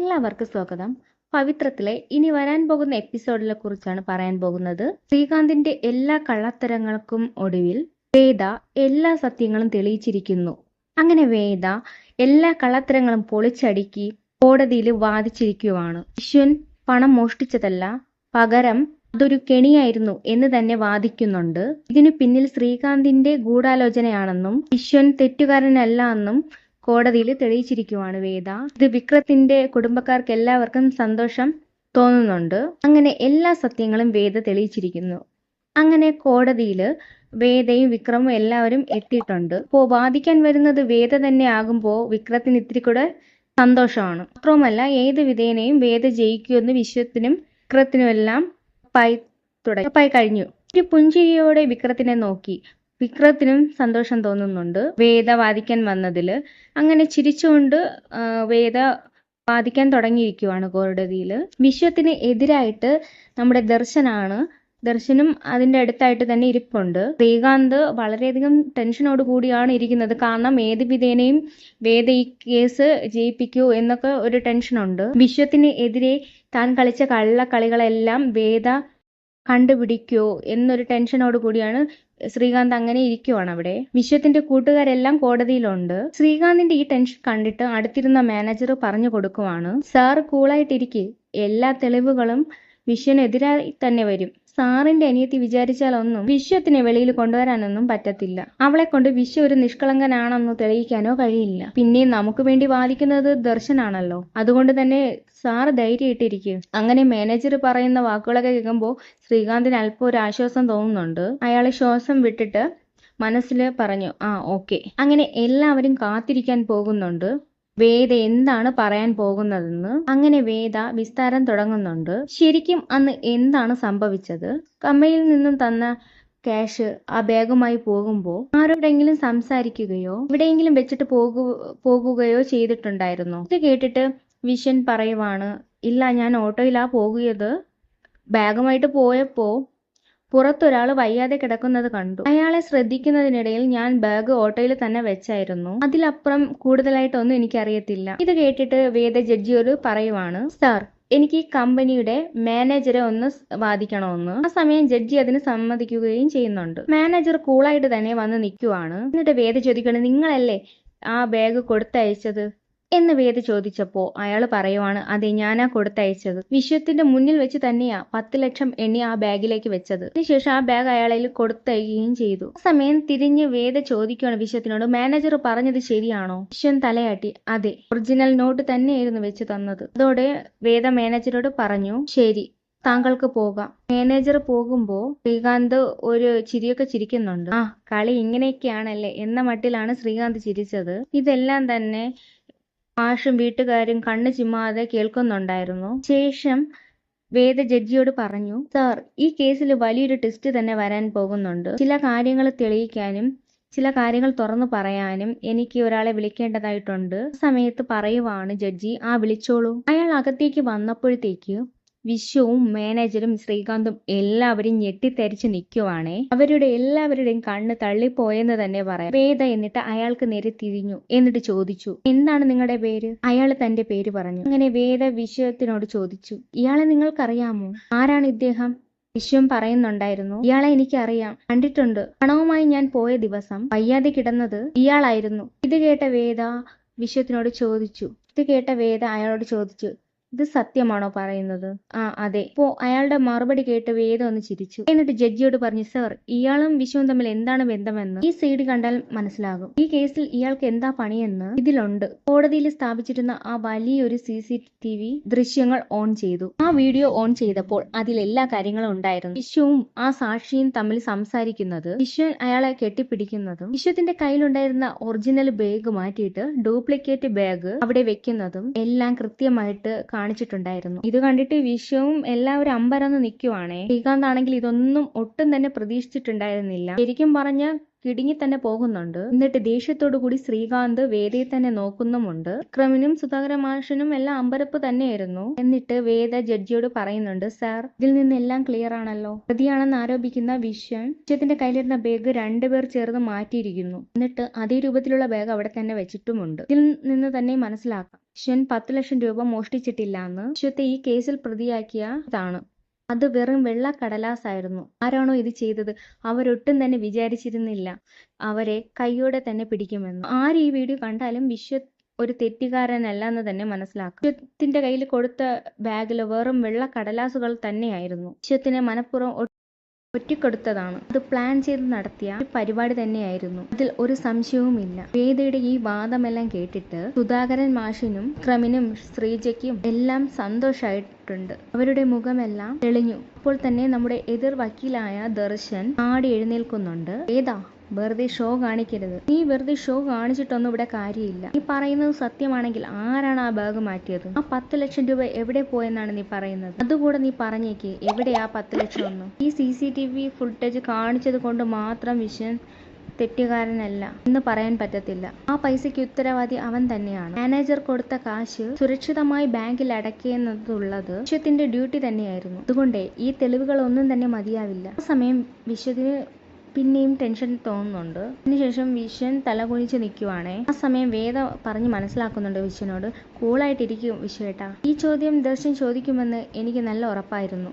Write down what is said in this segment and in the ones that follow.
എല്ലാവർക്കും സ്വാഗതം. പവിത്രത്തിലെ ഇനി വരാൻ പോകുന്ന എപ്പിസോഡിനെ കുറിച്ചാണ് പറയാൻ പോകുന്നത്. ശ്രീകാന്തിന്റെ എല്ലാ കള്ളത്തരങ്ങൾക്കും ഒടുവിൽ വേദ എല്ലാ സത്യങ്ങളും തെളിയിച്ചിരിക്കുന്നു. അങ്ങനെ വേദ എല്ലാ കള്ളത്തരങ്ങളും പൊളിച്ചടുക്കി കോടതിയിൽ വാദിച്ചിരിക്കുവാണ്. വിശ്വൻ പണം മോഷ്ടിച്ചതല്ല പകരം അതൊരു കെണിയായിരുന്നു എന്ന് തന്നെ വാദിക്കുന്നുണ്ട്. ഇതിനു പിന്നിൽ ശ്രീകാന്തിന്റെ ഗൂഢാലോചനയാണെന്നും വിശ്വൻ തെറ്റുകാരനല്ല എന്നും കോടതിയിൽ തെളിയിച്ചിരിക്കുവാണ് വേദ. ഇത് വിക്രത്തിന്റെ കുടുംബക്കാർക്ക് എല്ലാവർക്കും സന്തോഷം തോന്നുന്നുണ്ട്. അങ്ങനെ എല്ലാ സത്യങ്ങളും വേദ തെളിയിച്ചിരിക്കുന്നു. അങ്ങനെ കോടതിയിൽ വേദയും വിക്രമും എല്ലാവരും എത്തിയിട്ടുണ്ട്. അപ്പോൾ വാദിക്കാൻ വരുന്നത് വേദ തന്നെ ആകുമ്പോൾ വിക്രത്തിന് ഇത്തിരി കൂടെ സന്തോഷമാണ്. മാത്രവുമല്ല ഏത് വിധേനയും വേദ ജയിക്കുമെന്ന് വിശ്വത്തിനും വിക്രത്തിനും എല്ലാം പായി തുടങ്ങി. പായി കഴിഞ്ഞു. ഒരു പുഞ്ചിരിയോടെ വിക്രത്തിനെ നോക്കി. വിക്രത്തിനും സന്തോഷം തോന്നുന്നുണ്ട്. വേദ വാദിക്കാൻ വന്നതിൽ അങ്ങനെ ചിരിച്ചുകൊണ്ട് വേദ വാദിക്കാൻ തുടങ്ങിയിരിക്കുവാണ് കോടതിയിൽ വിശ്വത്തിന് എതിരായിട്ട് നമ്മുടെ ദർശനാണ്. ദർശനും അതിന്റെ അടുത്തായിട്ട് തന്നെ ഇരിപ്പുണ്ട്. ശ്രീകാന്ത് വളരെയധികം ടെൻഷനോട് കൂടിയാണ് ഇരിക്കുന്നത്. കാരണം ഏത് വിധേനയും വേദ ഈ കേസ് ജയിപ്പിക്കൂ എന്നൊക്കെ ഒരു ടെൻഷനുണ്ട്. വിശ്വത്തിന് എതിരെ താൻ കളിച്ച കള്ളക്കളികളെല്ലാം വേദ കണ്ടുപിടിക്കോ എന്നൊരു ടെൻഷനോട് കൂടിയാണ് ശ്രീകാന്ത് അങ്ങനെ ഇരിക്കുവാണ് അവിടെ. വിശ്വത്തിന്റെ കൂട്ടുകാരെല്ലാം കോടതിയിലുണ്ട്. ശ്രീകാന്തിന്റെ ഈ ടെൻഷൻ കണ്ടിട്ട് അടുത്തിരുന്ന മാനേജർ പറഞ്ഞു കൊടുക്കുവാണ് സാർ കൂളായിട്ടിരിക്കെ എല്ലാ തെളിവുകളും വിശ്വനെതിരായി തന്നെ വരും. സാറിന്റെ അനിയത്തി വിചാരിച്ചാലൊന്നും വിശ്വത്തിനെ വെളിയിൽ കൊണ്ടുവരാനൊന്നും പറ്റത്തില്ല. അവളെ കൊണ്ട് വിശ്വ ഒരു നിഷ്കളങ്കനാണെന്ന് തെളിയിക്കാനോ കഴിയില്ല. പിന്നെ നമുക്ക് വേണ്ടി വാദിക്കുന്നത് ദർശനാണല്ലോ. അതുകൊണ്ട് തന്നെ സാറ് ധൈര്യമായിട്ടിരിക്കും. അങ്ങനെ മാനേജർ പറയുന്ന വാക്കുകളൊക്കെ കേൾക്കുമ്പോൾ ശ്രീകാന്തിന് അല്പം ഒരു ആശ്വാസം തോന്നുന്നുണ്ട്. അയാൾ ശ്വാസം വിട്ടിട്ട് മനസ്സിൽ പറഞ്ഞു ആ ഓക്കെ. അങ്ങനെ എല്ലാവരും കാത്തിരിക്കാൻ പോകുന്നുണ്ട്. വേദ എന്താണ് പറയാൻ പോകുന്നതെന്ന് അങ്ങനെ വേദ വിസ്താരം തുടങ്ങുന്നുണ്ട്. ശരിക്കും അന്ന് എന്താണ് സംഭവിച്ചത്? കമ്മയിൽ നിന്നും തന്ന ക്യാഷ് ആ ബാഗുമായി പോകുമ്പോൾ ആരോടെങ്കിലും സംസാരിക്കുകയോ എവിടെയെങ്കിലും വെച്ചിട്ട് പോകു പോകുകയോ ചെയ്തിട്ടുണ്ടായിരുന്നു. ഇത് കേട്ടിട്ട് വിഷൻ പറയുവാണ് ഇല്ല ഞാൻ ഓട്ടോയിലാ പോകുകയത് ബാഗുമായിട്ട് പോയപ്പോ പുറത്തൊരാൾ വയ്യാതെ കിടക്കുന്നത് കണ്ടു. അയാളെ ശ്രദ്ധിക്കുന്നതിനിടയിൽ ഞാൻ ബാഗ് ഓട്ടോയിൽ തന്നെ വെച്ചായിരുന്നു. അതിലപ്പുറം കൂടുതലായിട്ടൊന്നും എനിക്കറിയത്തില്ല. ഇത് കേട്ടിട്ട് വേദ ജഡ്ജിയോട് പറയുവാണ് സാർ എനിക്ക് ഈ കമ്പനിയുടെ മാനേജറെ ഒന്ന് വാദിക്കണമെന്ന്. ആ സമയം ജഡ്ജി അതിന് സമ്മതിക്കുകയും ചെയ്യുന്നുണ്ട്. മാനേജർ കൂളായിട്ട് തന്നെ വന്ന് നിൽക്കുവാണ്. എന്നിട്ട് വേദ ചോദിക്കണം നിങ്ങളല്ലേ ആ ബാഗ് കൊടുത്തയച്ചത്? എന്ന് വേദ ചോദിച്ചപ്പോ അയാൾ പറയുവാണ് അതെ ഞാനാ കൊടുത്തയച്ചത്. വിശ്വത്തിന്റെ മുന്നിൽ വെച്ച് തന്നെയാ പത്ത് ലക്ഷം എണ്ണി ആ ബാഗിലേക്ക് വെച്ചത്. അതിനുശേഷം ആ ബാഗ് അയാളിൽ കൊടുത്തയക്കുകയും ചെയ്തു. ആ സമയം തിരിഞ്ഞ് വേദ ചോദിക്കുകയാണ് വിശ്വത്തിനോട് മാനേജർ പറഞ്ഞത് ശരിയാണോ? വിശ്വൻ തലയാട്ടി അതെ ഒറിജിനൽ നോട്ട് തന്നെയായിരുന്നു വെച്ച് തന്നത്. അതോടെ വേദ മാനേജരോട് പറഞ്ഞു ശരി താങ്കൾക്ക് പോകാം. മാനേജർ പോകുമ്പോ ശ്രീകാന്ത് ഒരു ചിരിയൊക്കെ ചിരിക്കുന്നുണ്ട്. ആ കളി ഇങ്ങനെയൊക്കെയാണല്ലേ എന്ന മട്ടിലാണ് ശ്രീകാന്ത് ചിരിച്ചത്. ഇതെല്ലാം തന്നെ മാഷും വീട്ടുകാരും കണ്ണു ചിമ്മാതെ കേൾക്കുന്നുണ്ടായിരുന്നു. ശേഷം വേദ ജഡ്ജിയോട് പറഞ്ഞു സാർ ഈ കേസിൽ വലിയൊരു ടെസ്റ്റ് തന്നെ വരാൻ പോകുന്നുണ്ട്. ചില കാര്യങ്ങൾ തെളിയിക്കാനും ചില കാര്യങ്ങൾ തുറന്നു പറയാനും എനിക്ക് ഒരാളെ വിളിക്കേണ്ടതായിട്ടുണ്ട്. സമയത്ത് പറയുവാണ് ജഡ്ജി ആ വിളിച്ചോളൂ. അയാൾ അകത്തേക്ക് വന്നപ്പോഴത്തേക്ക് വിശ്വവും മാനേജറും ശ്രീകാന്തും എല്ലാവരും ഞെട്ടിത്തരിച്ച് നിൽക്കുവാണേ അവരുടെ എല്ലാവരുടെയും കണ്ണ് തള്ളിപ്പോയെന്ന് തന്നെ പറയാം. വേദ എന്നിട്ട് അയാൾക്ക് നേരെ തിരിഞ്ഞു എന്നിട്ട് ചോദിച്ചു എന്താണ് നിങ്ങളുടെ പേര്? അയാൾ തന്റെ പേര് പറഞ്ഞു. അങ്ങനെ വേദ വിശ്വത്തിനോട് ചോദിച്ചു ഇയാളെ നിങ്ങൾക്കറിയാമോ? ആരാണ് ഇദ്ദേഹം? വിശ്വം പറയുന്നുണ്ടായിരുന്നു ഇയാളെ എനിക്കറിയാം. കണ്ടിട്ടുണ്ട്. പണവുമായി ഞാൻ പോയ ദിവസം വയ്യാതെ കിടന്നത് ഇയാളായിരുന്നു. ഇത് കേട്ട വേദ വിശ്വത്തിനോട് ചോദിച്ചു ഇത് കേട്ട വേദ അയാളോട് ചോദിച്ചു ഇത് സത്യമാണോ പറയുന്നത്? ആ അതെ. ഇപ്പോ അയാളുടെ മറുപടി കേട്ട് വേദ ഒന്ന് ചിരിച്ചു. എന്നിട്ട് ജഡ്ജിയോട് പറഞ്ഞു സർ ഇയാളും വിശ്വവും തമ്മിൽ എന്താണ് ബന്ധമെന്ന്? ഈ സൈഡ് കണ്ടാൽ മനസ്സിലാകും. ഈ കേസിൽ ഇയാൾക്ക് എന്താ പണിയെന്ന് ഇതിലുണ്ട്. കോടതിയിൽ സ്ഥാപിച്ചിരുന്ന ആ വലിയൊരു സി സി ടി വി ദൃശ്യങ്ങൾ ഓൺ ചെയ്തു. ആ വീഡിയോ ഓൺ ചെയ്തപ്പോൾ അതിൽ എല്ലാ കാര്യങ്ങളും ഉണ്ടായിരുന്നു. വിശ്വവും ആ സാക്ഷിയും തമ്മിൽ സംസാരിക്കുന്നത് വിശ്വൻ അയാളെ കെട്ടിപ്പിടിക്കുന്നതും വിശ്വത്തിന്റെ കയ്യിലുണ്ടായിരുന്ന ഒറിജിനൽ ബാഗ് മാറ്റിയിട്ട് ഡ്യൂപ്ലിക്കേറ്റ് ബാഗ് അവിടെ വെക്കുന്നതും എല്ലാം കൃത്യമായിട്ട് കാണിച്ചിട്ടുണ്ടായിരുന്നു. ഇത് കണ്ടിട്ട് വിശ്വവും എല്ലാവരും അമ്പരന്ന് നിൽക്കുവാണേ ശ്രീകാന്ത് ആണെങ്കിൽ ഇതൊന്നും ഒട്ടും തന്നെ പ്രതീക്ഷിച്ചിട്ടുണ്ടായിരുന്നില്ല. ശരിക്കും പറഞ്ഞ കിടുങ്ങി തന്നെ പോകുന്നുണ്ട്. എന്നിട്ട് കൂടി ശ്രീകാന്ത് വേദയെ തന്നെ നോക്കുന്നുമുണ്ട്. വിക്രമിനും സുധാകര മാഷിനും എല്ലാം അമ്പരപ്പ് തന്നെയായിരുന്നു. എന്നിട്ട് വേദ ജഡ്ജിയോട് പറയുന്നുണ്ട് സാർ ഇതിൽ നിന്ന് എല്ലാം ക്ലിയർ ആണല്ലോ. പ്രതിയാണെന്ന് ആരോപിക്കുന്ന വിശ്വൻ വിശ്വത്തിന്റെ കയ്യിലിരുന്ന ബാഗ് രണ്ടുപേർ ചേർന്ന് മാറ്റിയിരിക്കുന്നു. എന്നിട്ട് അതേ രൂപത്തിലുള്ള ബാഗ് അവിടെ തന്നെ വെച്ചിട്ടുമുണ്ട്. ഇതിൽ നിന്ന് തന്നെ മനസ്സിലാക്കാം. വിശ്വൻ പത്ത് ലക്ഷം രൂപ മോഷ്ടിച്ചിട്ടില്ല എന്ന് വിശ്വത്തെ ഈ കേസിൽ പ്രതിയാക്കിയതാണ് അത് വെറും വെള്ള കടലാസായിരുന്നു ആരാണോ ഇത് ചെയ്തത്? അവരൊട്ടും തന്നെ വിചാരിച്ചിരുന്നില്ല. അവരെ കൈയോടെ തന്നെ പിടിക്കുമെന്ന്. ആര് ഈ വീഡിയോ കണ്ടാലും വിശ്വ ഒരു തെറ്റുകാരനല്ല എന്ന് തന്നെ മനസ്സിലാക്കും. വിശ്വത്തിന്റെ കയ്യിൽ കൊടുത്ത ബാഗിൽ വെറും വെള്ള കടലാസുകൾ തന്നെയായിരുന്നു. വിശ്വത്തിന് മനഃപൂർവം ഒറ്റിക്കൊടുത്തതാണ്. അത് പ്ലാൻ ചെയ്ത് നടത്തിയ ഒരു പരിപാടി തന്നെയായിരുന്നു. അതിൽ ഒരു സംശയവുമില്ല വേദയുടെ ഈ വാദമെല്ലാം കേട്ടിട്ട് സുധാകരൻ മാഷിനും ക്രമിനും ശ്രീജയ്ക്കും എല്ലാം സന്തോഷമായിട്ടുണ്ട് അവരുടെ മുഖമെല്ലാം തെളിഞ്ഞു. അപ്പോൾ തന്നെ നമ്മുടെ എതിർ വക്കീലായ ദർശൻ ആടി എഴുന്നേൽക്കുന്നുണ്ട്. ഏതാ? വെറുതെ ഷോ കാണിക്കരുത്. നീ വെറുതെ ഷോ കാണിച്ചിട്ടൊന്നും ഇവിടെ കാര്യമില്ല. നീ പറയുന്നത് സത്യമാണെങ്കിൽ ആരാണ് ആ ബാഗ് മാറ്റിയത്? ആ പത്ത് ലക്ഷം രൂപ എവിടെ പോയെന്നാണ് നീ പറയുന്നത്? അതുകൂടെ നീ പറഞ്ഞേക്ക്. എവിടെ ആ പത്ത് ലക്ഷം ഒന്നും? ഈ C C T V footage കാണിച്ചത് കൊണ്ട് മാത്രം വിഷൻ തെറ്റുകാരനല്ല എന്ന് പറയാൻ പറ്റത്തില്ല. ആ പൈസയ്ക്ക് ഉത്തരവാദി അവൻ തന്നെയാണ്. മാനേജർ കൊടുത്ത കാശ് സുരക്ഷിതമായി ബാങ്കിൽ അടയ്ക്കുന്നതുള്ളത് വിശ്വത്തിന്റെ ഡ്യൂട്ടി തന്നെയായിരുന്നു. അതുകൊണ്ട് ഈ തെളിവുകൾ ഒന്നും തന്നെ മതിയാവില്ല. ആ സമയം വിശ്വത്തിന് പിന്നെയും ടെൻഷൻ തോന്നുന്നുണ്ട്. അതിനുശേഷം വിശ്വൻ തലകുനിച്ച് നിൽക്കുവാണേ. ആ സമയം വേദ പറഞ്ഞ് മനസ്സിലാക്കുന്നുണ്ട് വിശ്വനോട്. കൂളായിട്ടിരിക്കും വിശ്വേട്ടാ. ഈ ചോദ്യം ദർശൻ ചോദിക്കുമെന്ന് എനിക്ക് നല്ല ഉറപ്പായിരുന്നു.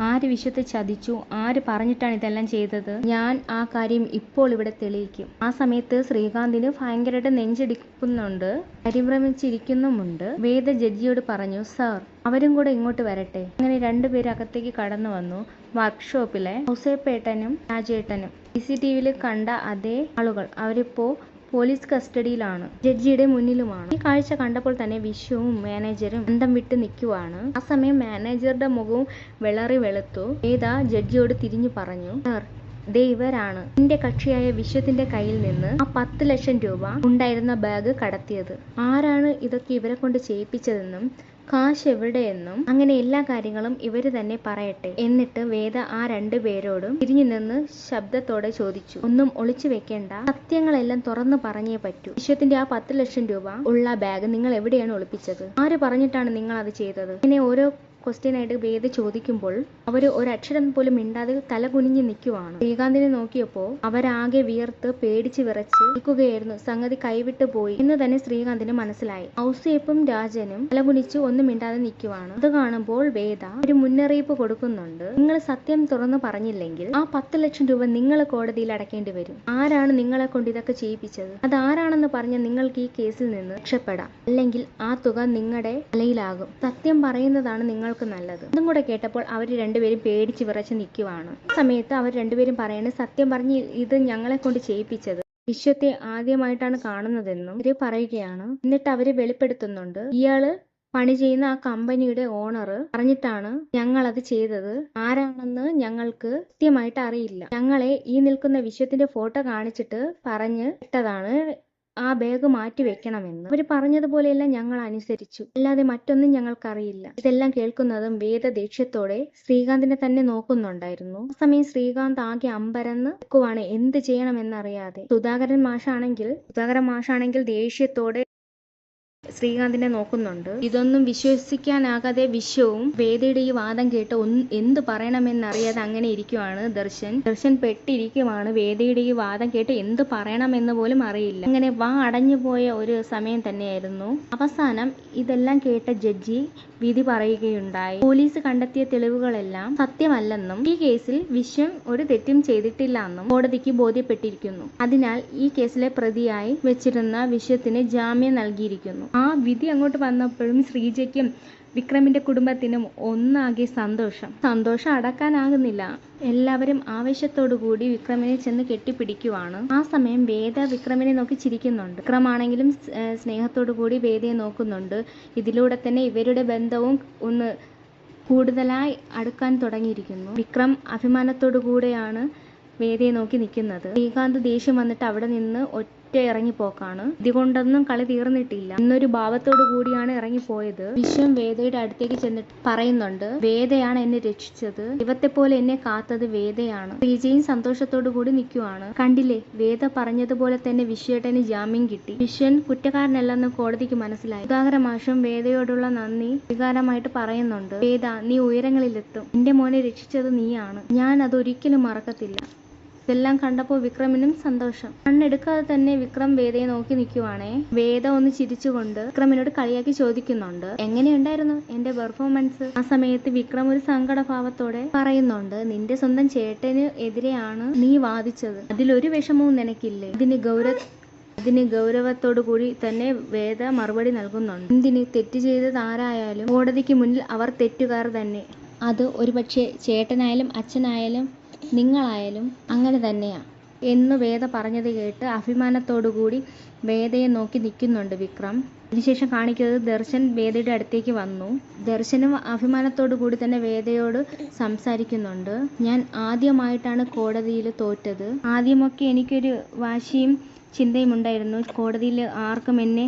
ആര് വിശ്വത്ത് ചതിച്ചു? ആര് പറഞ്ഞിട്ടാണ് ഇതെല്ലാം ചെയ്തത്? ഞാൻ ആ കാര്യം ഇപ്പോൾ ഇവിടെ തെളിയിക്കും. ആ സമയത്ത് ശ്രീകാന്തിന് ഭയങ്കരമായിട്ട് നെഞ്ചെടുക്കുന്നുണ്ട്. പരിഭ്രമിച്ചിരിക്കുന്നുമുണ്ട്. വേദ ജഡ്ജിയോട് പറഞ്ഞു സർ അവരും കൂടെ ഇങ്ങോട്ട് വരട്ടെ. അങ്ങനെ രണ്ടുപേരും അകത്തേക്ക് കടന്നു വന്നു. വർക്ക്ഷോപ്പിലെ ഹൗസേപ്പേട്ടനും രാജേട്ടനും. സി സി ടി വിയിൽ കണ്ട അതേ ആളുകൾ. അവരിപ്പോ പോലീസ് കസ്റ്റഡിയിലാണ്. ജഡ്ജിയുടെ മുന്നിലുമാണ്. ഈ കാഴ്ച കണ്ടപ്പോൾ തന്നെ വിശ്വവും മാനേജറും അന്തം വിട്ട് നിൽക്കുവാണ്. ആ സമയം മാനേജറുടെ മുഖവും വിളറി വെളുത്തു. ഏതാ? ജഡ്ജിയോട് തിരിഞ്ഞു പറഞ്ഞു. സർ ദേ ഇവരാണ്. എന്റെ കക്ഷിയായ വിശ്വത്തിന്റെ കയ്യിൽ നിന്ന് ആ പത്ത് ലക്ഷം രൂപ ഉണ്ടായിരുന്ന ബാഗ് കടത്തിയത്. ആരാണ് ഇതൊക്കെ ഇവരെ കൊണ്ട് ചെയ്യിപ്പിച്ചതെന്നും കാശ് എവിടെയെന്നും അങ്ങനെ എല്ലാ കാര്യങ്ങളും ഇവർ തന്നെ പറയട്ടെ. എന്നിട്ട് വേദ ആ രണ്ടു പേരോടും തിരിഞ്ഞു നിന്ന് ശബ്ദത്തോടെ ചോദിച്ചു. ഒന്നും ഒളിച്ചു വെക്കേണ്ട. സത്യങ്ങളെല്ലാം തുറന്നു പറഞ്ഞേ പറ്റൂ. വിശ്വത്തിന്റെ ആ പത്ത് ലക്ഷം രൂപ ഉള്ള ബാഗ് നിങ്ങൾ എവിടെയാണ് ഒളിപ്പിച്ചത്? ആര് പറഞ്ഞിട്ടാണ് നിങ്ങൾ അത് ചെയ്തത്? ഇങ്ങനെ ഓരോ ക്വസ്റ്റ്യൻ ആയിട്ട് വേദ ചോദിക്കുമ്പോൾ അവർ ഒരക്ഷരം പോലും മിണ്ടാതെ തല കുനിഞ്ഞു നിൽക്കുവാണ്. ശ്രീകാന്തിനെ നോക്കിയപ്പോ അവരാകെ വിയർത്ത് പേടിച്ച് വിറച്ച് നിൽക്കുകയായിരുന്നു. സംഗതി കൈവിട്ടു പോയി. എന്ന് തന്നെ ശ്രീകാന്തിന് മനസ്സിലായി. ഔസേപ്പും രാജനും തല കുനിച്ച് ഒന്നും മിണ്ടാതെ നിൽക്കുവാണ്. അത് കാണുമ്പോൾ വേദ ഒരു മുന്നറിയിപ്പ് കൊടുക്കുന്നുണ്ട്. നിങ്ങൾ സത്യം തുറന്നു പറഞ്ഞില്ലെങ്കിൽ ആ പത്ത് ലക്ഷം രൂപ നിങ്ങൾ കോടതിയിൽ അടക്കേണ്ടി വരും. ആരാണ് നിങ്ങളെ കൊണ്ട് ഇതൊക്കെ ചെയ്യിപ്പിച്ചത്? അത് ആരാണെന്ന് പറഞ്ഞ നിങ്ങൾക്ക് ഈ കേസിൽ നിന്ന് രക്ഷപ്പെടാം. അല്ലെങ്കിൽ ആ തുക നിങ്ങളുടെ തലയിലാകും. സത്യം പറയുന്നതാണ് നിങ്ങൾക്ക് നല്ലത്. അതും കൂടെ കേട്ടപ്പോൾ അവർ രണ്ടുപേരും പേടിച്ച് വിറച്ച് നിൽക്കുവാണ്. സമയത്ത് അവർ രണ്ടുപേരും പറയുന്നത് സത്യം പറഞ്ഞ് ഇത് ഞങ്ങളെ കൊണ്ട് ചെയ്യിപ്പിച്ചത്. വിശ്വത്തെ ആദ്യമായിട്ടാണ് കാണുന്നതെന്നും ഇവർ പറയുകയാണ്. എന്നിട്ട് അവർ വെളിപ്പെടുത്തുന്നുണ്ട് ഇയാൾ പണി ചെയ്യുന്ന ആ കമ്പനിയുടെ ഓണർ പറഞ്ഞിട്ടാണ് ഞങ്ങൾ അത് ചെയ്തത്. ആരാണെന്ന് ഞങ്ങൾക്ക് കൃത്യമായിട്ട് അറിയില്ല. ഞങ്ങളെ ഈ നിൽക്കുന്ന വിശ്വത്തിന്റെ ഫോട്ടോ കാണിച്ചിട്ട് പറഞ്ഞ് ഇട്ടതാണ് ആ ബാഗ് മാറ്റി വെക്കണമെന്ന്. അവർ പറഞ്ഞതുപോലെയെല്ലാം ഞങ്ങൾ അനുസരിച്ചു. അല്ലാതെ മറ്റൊന്നും ഞങ്ങൾക്കറിയില്ല. ഇതെല്ലാം കേൾക്കുന്നതും വേദ ദേഷ്യത്തോടെ ശ്രീകാന്തിനെ തന്നെ നോക്കുന്നുണ്ടായിരുന്നു. ആ സമയം ശ്രീകാന്ത് ആകെ അമ്പരന്ന് നിൽക്കുവാണ്. എന്ത് ചെയ്യണമെന്നറിയാതെ. സുധാകരൻ മാഷാണെങ്കിൽ സുധാകരൻ മാഷാണെങ്കിൽ ദേഷ്യത്തോടെ ശ്രീകാന്തിനെ നോക്കുന്നുണ്ട്. ഇതൊന്നും വിശ്വസിക്കാനാകാതെ വിശ്വവും വേദയുടെ ഈ വാദം കേട്ട് എന്ത് പറയണമെന്നറിയാതെ അങ്ങനെ ഇരിക്കുവാണ് ദർശൻ. ദർശൻ പെട്ടിരിക്കുവാണ് വേദയുടെ ഈ വാദം കേട്ട് എന്ത് പറയണമെന്ന് പോലും അറിയില്ല. അങ്ങനെ വാ അടഞ്ഞു പോയ ഒരു സമയം തന്നെയായിരുന്നു. അവസാനം ഇതെല്ലാം കേട്ട ജഡ്ജി വിധി പറയുകയുണ്ടായി. പോലീസ് കണ്ടെത്തിയ തെളിവുകളെല്ലാം സത്യമല്ലെന്നും ഈ കേസിൽ വിശ്വം ഒരു തെറ്റും ചെയ്തിട്ടില്ല എന്നും കോടതിക്ക് ബോധ്യപ്പെട്ടിരിക്കുന്നു. അതിനാൽ ഈ കേസിലെ പ്രതിയായി വെച്ചിരുന്ന വിശ്വത്തിന് ജാമ്യം നൽകിയിരിക്കുന്നു. ആ വിധി അങ്ങോട്ട് വന്നപ്പോഴും ശ്രീജയ്ക്കും വിക്രമിന്റെ കുടുംബത്തിനും ഒന്നാകെ സന്തോഷം. സന്തോഷം അടക്കാനാകുന്നില്ല. എല്ലാവരും ആവേശത്തോടു കൂടി വിക്രമിനെ ചെന്ന് കെട്ടിപ്പിടിക്കുവാണ്. ആ സമയം വേദ വിക്രമിനെ നോക്കി ചിരിക്കുന്നുണ്ട്. വിക്രമാണെങ്കിലും സ്നേഹത്തോടു കൂടി വേദയെ നോക്കുന്നുണ്ട്. ഇതിലൂടെ തന്നെ ഇവരുടെ ബന്ധവും ഒന്ന് കൂടുതലായി അടുക്കാൻ തുടങ്ങിയിരിക്കുന്നു. വിക്രം അഭിമാനത്തോടു കൂടെയാണ് വേദയെ നോക്കി നിൽക്കുന്നത്. ശ്രീകാന്ത് ദേഷ്യം വന്നിട്ട് അവിടെ നിന്ന് ഒറ്റ ഒറ്റ ഇറങ്ങിപ്പോക്കാണ്. ഇതുകൊണ്ടൊന്നും കളി തീർന്നിട്ടില്ല. എന്നൊരു ഭാവത്തോടു കൂടിയാണ് ഇറങ്ങിപ്പോയത്. വിശ്വം വേദയുടെ അടുത്തേക്ക് ചെന്നിട്ട് പറയുന്നുണ്ട് വേദയാണ് എന്നെ രക്ഷിച്ചത്. ദൈവത്തെ പോലെ എന്നെ കാത്തത് വേദയാണ്. ശ്രീജയും സന്തോഷത്തോടു കൂടി നിൽക്കുവാണ്. കണ്ടില്ലേ വേദ പറഞ്ഞതുപോലെ തന്നെ വിശ്വേട്ടന് ജാമ്യം കിട്ടി. വിശ്വൻ കുറ്റക്കാരനല്ലെന്ന് കോടതിക്ക് മനസ്സിലായി. മാഷം വേദയോടുള്ള നന്ദി വികാരമായിട്ട് പറയുന്നുണ്ട്. വേദ നീ ഉയരങ്ങളിലെത്തും. എന്റെ മോനെ രക്ഷിച്ചത് നീയാണ്. ഞാൻ അതൊരിക്കലും മറക്കത്തില്ല. ഇതെല്ലാം കണ്ടപ്പോൾ വിക്രമിനും സന്തോഷം. കണ്ണെടുക്കാതെ തന്നെ വിക്രം വേദയെ നോക്കി നിൽക്കുവാണേ. വേദ ഒന്ന് ചിരിച്ചുകൊണ്ട് വിക്രമിനോട് കളിയാക്കി ചോദിക്കുന്നുണ്ട് എങ്ങനെയുണ്ടായിരുന്നു എന്റെ പെർഫോമൻസ്? ആ സമയത്ത് വിക്രം ഒരു സങ്കടഭാവത്തോടെ പറയുന്നുണ്ട് നിന്റെ സ്വന്തം ചേട്ടന് എതിരെയാണ് നീ വാദിച്ചത്. അതിലൊരു വിഷമവും നിനക്കില്ലേ? ഇതിന് ഗൗരവ അതിന് ഗൗരവത്തോടു കൂടി തന്നെ വേദ മറുപടി നൽകുന്നുണ്ട് എന്തിന്? തെറ്റ് ചെയ്തത് ആരായാലും കോടതിക്ക് മുന്നിൽ അവർ തെറ്റുകാർ തന്നെ. അത് ഒരുപക്ഷെ ചേട്ടനായാലും അച്ഛനായാലും നിങ്ങളായാലും അങ്ങനെ തന്നെയാ. എന്ന് വേദ പറഞ്ഞത് കേട്ട് അഭിമാനത്തോടുകൂടി വേദയെ നോക്കി നിൽക്കുന്നുണ്ട് വിക്രം. അതിനുശേഷം കാണിക്കുന്നത് ദർശൻ വേദയുടെ അടുത്തേക്ക് വന്നു. ദർശനും അഭിമാനത്തോടു കൂടി തന്നെ വേദയോട് സംസാരിക്കുന്നുണ്ട്. ഞാൻ ആദ്യമായിട്ടാണ് കോടതിയിൽ തോറ്റത്. ആദ്യമൊക്കെ എനിക്കൊരു വാശിയും ചിന്തയും ഉണ്ടായിരുന്നു. കോടതിയിൽ ആർക്കും എന്നെ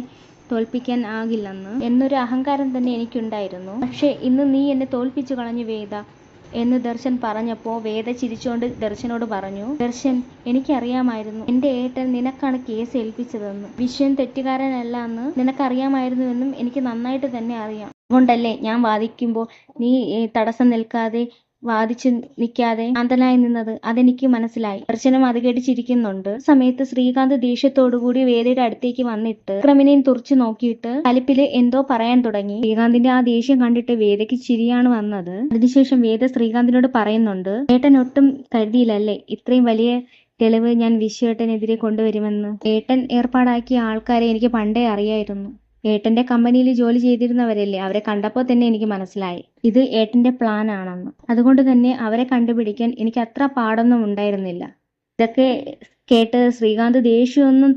തോൽപ്പിക്കാൻ ആകില്ലെന്ന്. എന്നൊരു അഹങ്കാരം തന്നെ എനിക്കുണ്ടായിരുന്നു. പക്ഷേ ഇന്ന് നീ എന്നെ തോൽപ്പിച്ചു കളഞ്ഞു വേദ. എന്ന് ദർശൻ പറഞ്ഞപ്പോൾ വേദ ചിരിച്ചുകൊണ്ട് ദർശനോട് പറഞ്ഞു ദർശൻ എനിക്കറിയാമായിരുന്നു. എന്റെ ഏട്ടൻ നിനക്കാണ് കേസ് ഏൽപ്പിച്ചതെന്ന്. വിശ്വൻ തെറ്റുകാരനല്ല എന്ന് നിനക്കറിയാമായിരുന്നുവെന്നും എനിക്ക് നന്നായിട്ട് തന്നെ അറിയാം. അതുകൊണ്ടല്ലേ ഞാൻ വാദിക്കുമ്പോൾ നീ തടസ്സം നിൽക്കാതെ വാദിച്ചു നിൽക്കാതെ ശാന്തനായി നിന്നത് അതെനിക്ക് മനസ്സിലായി. ദർശനം അത് കേട്ട് ചിരിക്കുന്നുണ്ട് ആ സമയത്ത് ശ്രീകാന്ത് ദേഷ്യത്തോടുകൂടി വേദയുടെ അടുത്തേക്ക് വന്നിട്ട് ക്രമിനെയും തുറച്ചു നോക്കിയിട്ട് കലിപ്പിൽ എന്തോ പറയാൻ തുടങ്ങി. ശ്രീകാന്തിന്റെ ആ ദേഷ്യം കണ്ടിട്ട് വേദയ്ക്ക് ചിരിയാണ് വന്നത്. അതിനുശേഷം വേദ ശ്രീകാന്തിനോട് പറയുന്നുണ്ട് ഏട്ടൻ ഒട്ടും കരുതിയില്ലല്ലേ? ഇത്രയും വലിയ തെളിവ് ഞാൻ വിശ്വേട്ടനെതിരെ കൊണ്ടുവരുമെന്ന്. ഏട്ടൻ ഏർപ്പാടാക്കിയ ആൾക്കാരെ എനിക്ക് പണ്ടേ അറിയായിരുന്നു. ഏട്ടന്റെ കമ്പനിയിൽ ജോലി ചെയ്തിരുന്നവരല്ലേ? അവരെ കണ്ടപ്പോൾ തന്നെ എനിക്ക് മനസ്സിലായി. ഇത് ഏട്ടന്റെ പ്ലാൻ ആണെന്ന്. അതുകൊണ്ട് തന്നെ അവരെ കണ്ടുപിടിക്കാൻ എനിക്ക് അത്ര പാടൊന്നും ഉണ്ടായിരുന്നില്ല. ഇതൊക്കെ കേട്ട് ശ്രീകാന്ത് ദേഷ്യമൊന്നും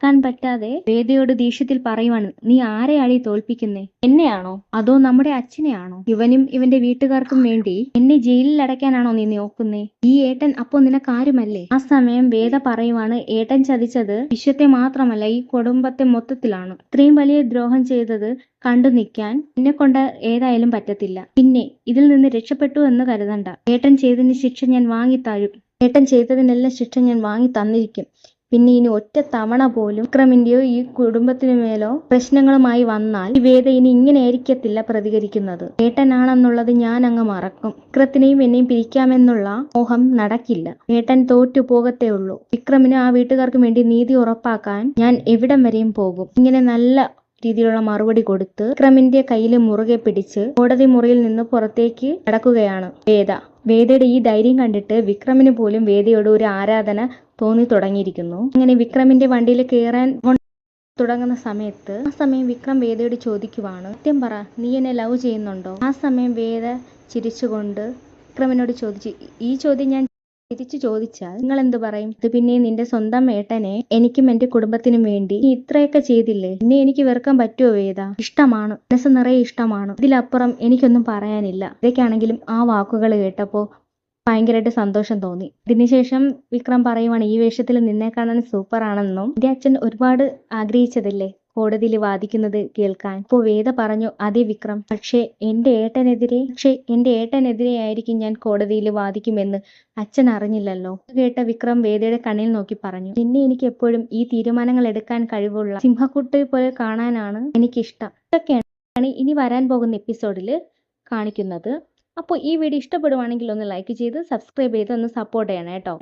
ക്കാൻ പറ്റാതെ വേദയോട് ദേഷ്യത്തിൽ പറയുവാണ് നീ ആരെയാടി തോൽപ്പിക്കുന്നേ? എന്നെയാണോ? അതോ നമ്മുടെ അച്ഛനെയാണോ? ഇവനും ഇവന്റെ വീട്ടുകാർക്കും വേണ്ടി എന്നെ ജയിലിൽ അടയ്ക്കാനാണോ നീ നോക്കുന്നേ? ഈ ഏട്ടൻ അപ്പോ നിനക്കാരുമല്ലേ? ആ സമയം വേദ പറയുവാണ് ഏട്ടൻ ചതിച്ചത് വിശ്വത്തെ മാത്രമല്ല ഈ കുടുംബത്തെ മൊത്തത്തിലാണ്. ഇത്രയും വലിയ ദ്രോഹം ചെയ്തത് കണ്ടു നിൽക്കാൻ എന്നെ കൊണ്ട് ഏതായാലും പറ്റത്തില്ല. പിന്നെ ഇതിൽ നിന്ന് രക്ഷപ്പെട്ടു എന്ന് കരുതണ്ട. ഏട്ടൻ ചെയ്തതിന് ശിക്ഷ ഞാൻ വാങ്ങിത്തരും ഏട്ടൻ ചെയ്തതിനെല്ലാം ശിക്ഷ ഞാൻ വാങ്ങി തന്നിരിക്കും. പിന്നെ ഇനി ഒറ്റ തവണ പോലും വിക്രമിന്റെയോ ഈ കുടുംബത്തിനു മേലോ പ്രശ്നങ്ങളുമായി വന്നാൽ വേദ ഇനി ഇങ്ങനെയായിരിക്കത്തില്ല പ്രതികരിക്കുന്നത്. ഏട്ടനാണെന്നുള്ളത് ഞാൻ അങ്ങ് മറക്കും. വിക്രത്തിനെയും എന്നെയും പിരിക്കാമെന്നുള്ള മോഹം നടക്കില്ല. ഏട്ടൻ തോറ്റു പോകത്തേ ഉള്ളൂ. വിക്രമിന് ആ വീട്ടുകാർക്ക് വേണ്ടി നീതി ഉറപ്പാക്കാൻ ഞാൻ എവിടം വരെയും പോകും. ഇങ്ങനെ നല്ല രീതിയിലുള്ള മറുപടി കൊടുത്ത് വിക്രമിന്റെ കയ്യിൽ മുറുകെ പിടിച്ച് കോടതി മുറിയിൽ നിന്ന് പുറത്തേക്ക് കടക്കുകയാണ് വേദ. വേദയുടെ ഈ ധൈര്യം കണ്ടിട്ട് വിക്രമിന് പോലും വേദയോട് ഒരു ആരാധന തോന്നി തുടങ്ങിയിരിക്കുന്നു. അങ്ങനെ വിക്രമിന്റെ വണ്ടിയിൽ കയറാൻ തുടങ്ങുന്ന സമയത്ത് ആ സമയം വിക്രം വേദയോട് ചോദിക്കുവാണ് സത്യം പറ നീ എന്നെ ലവ് ചെയ്യുന്നുണ്ടോ? ആ സമയം വേദ ചിരിച്ചുകൊണ്ട് വിക്രമിനോട് ചോദിച്ചു ഈ ചോദ്യം ഞാൻ തിരിച്ചു ചോദിച്ചാൽ നിങ്ങൾ എന്ത് പറയും? ഇത് പിന്നെ നിന്റെ സ്വന്തം ഏട്ടനെ എനിക്കും എന്റെ കുടുംബത്തിനും വേണ്ടി നീ ഇത്രയൊക്കെ ചെയ്തില്ലേ? എന്നെ എനിക്ക് വെറുക്കാൻ പറ്റുമോ വേദ? ഇഷ്ടമാണ്. മനസ്സ് നിറയെ ഇഷ്ടമാണ്. ഇതിലപ്പുറം എനിക്കൊന്നും പറയാനില്ല. ഇതൊക്കെയാണെങ്കിലും ആ വാക്കുകൾ കേട്ടപ്പോ ഭയങ്കരമായിട്ട് സന്തോഷം തോന്നി. ഇതിനുശേഷം വിക്രം പറയുവാണ് ഈ വേഷത്തിൽ നിന്നെ കാണാൻ സൂപ്പർ ആണെന്നും. എന്റെ അച്ഛൻ ഒരുപാട് ആഗ്രഹിച്ചതല്ലേ? കോടതിയിൽ വാദിക്കുന്നത് കേൾക്കാൻ. ഇപ്പോൾ വേദ പറഞ്ഞു അതെ വിക്രം. പക്ഷേ എന്റെ ഏട്ടനെതിരെ പക്ഷേ എന്റെ ഏട്ടനെതിരെ ആയിരിക്കും ഞാൻ കോടതിയിൽ വാദിക്കുമെന്ന് അച്ഛൻ അറിഞ്ഞില്ലല്ലോ. കേട്ട വിക്രം വേദയുടെ കണ്ണിൽ നോക്കി പറഞ്ഞു നിന്നെ എനിക്ക് എപ്പോഴും ഈ തീരുമാനങ്ങൾ എടുക്കാൻ കഴിവുള്ള സിംഹക്കുട്ടി പോലെ കാണാനാണ് എനിക്കിഷ്ടം. ഇതൊക്കെയാണ് ഇനി വരാൻ പോകുന്ന എപ്പിസോഡിൽ കാണിക്കുന്നത്. അപ്പോൾ ഈ വീഡിയോ ഇഷ്ടപ്പെടുവാണെങ്കിൽ ഒന്ന് ലൈക്ക് ചെയ്ത് സബ്സ്ക്രൈബ് ചെയ്ത് ഒന്ന് സപ്പോർട്ട് ചെയ്യണം കേട്ടോ